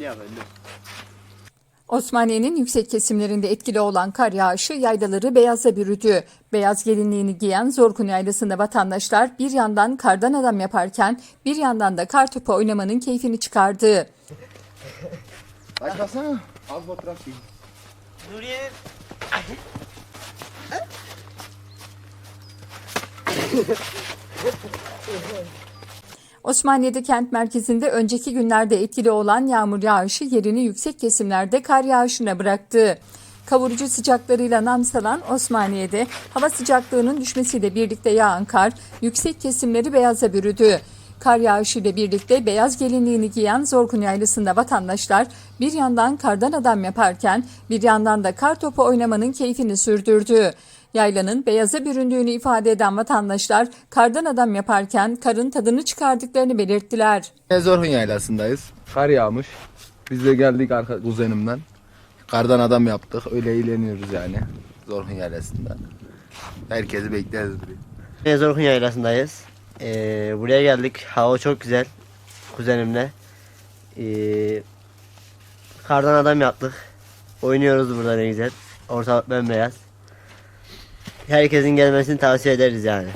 Belli. Osmaniye'nin yüksek kesimlerinde etkili olan kar yağışı yaylaları beyaza bürüdü. Beyaz gelinliğini giyen Zorkun Yaylası'nda vatandaşlar bir yandan kardan adam yaparken bir yandan da kar topu oynamanın keyfini çıkardı. Başlasana. Al fotoğraf çek. Nuriye Osmaniye'de kent merkezinde önceki günlerde etkili olan yağmur yağışı yerini yüksek kesimlerde kar yağışına bıraktı. Kavurucu sıcaklarıyla nam salan Osmaniye'de hava sıcaklığının düşmesiyle birlikte yağan kar yüksek kesimleri beyaza bürüdü. Kar yağışıyla birlikte beyaz gelinliğini giyen Zorkun Yaylası'nda vatandaşlar bir yandan kardan adam yaparken bir yandan da kar topu oynamanın keyfini sürdürdü. Yaylanın beyaza büründüğünü ifade eden vatandaşlar kardan adam yaparken karın tadını çıkardıklarını belirttiler. Zorhun yaylasındayız. Kar yağmış. Biz de geldik arka kuzenimden. Kardan adam yaptık. Öyle eğleniyoruz yani. Zorhun yaylasında. Herkesi bekleriz buraya. Yine Zorkun Yaylası'ndayız. Ee, buraya geldik. Hava çok güzel. Kuzenimle. Ee, kardan adam yaptık. Oynuyoruz burada ne güzel. Ortalık bembeyaz. Herkesin gelmesini tavsiye ederiz yani.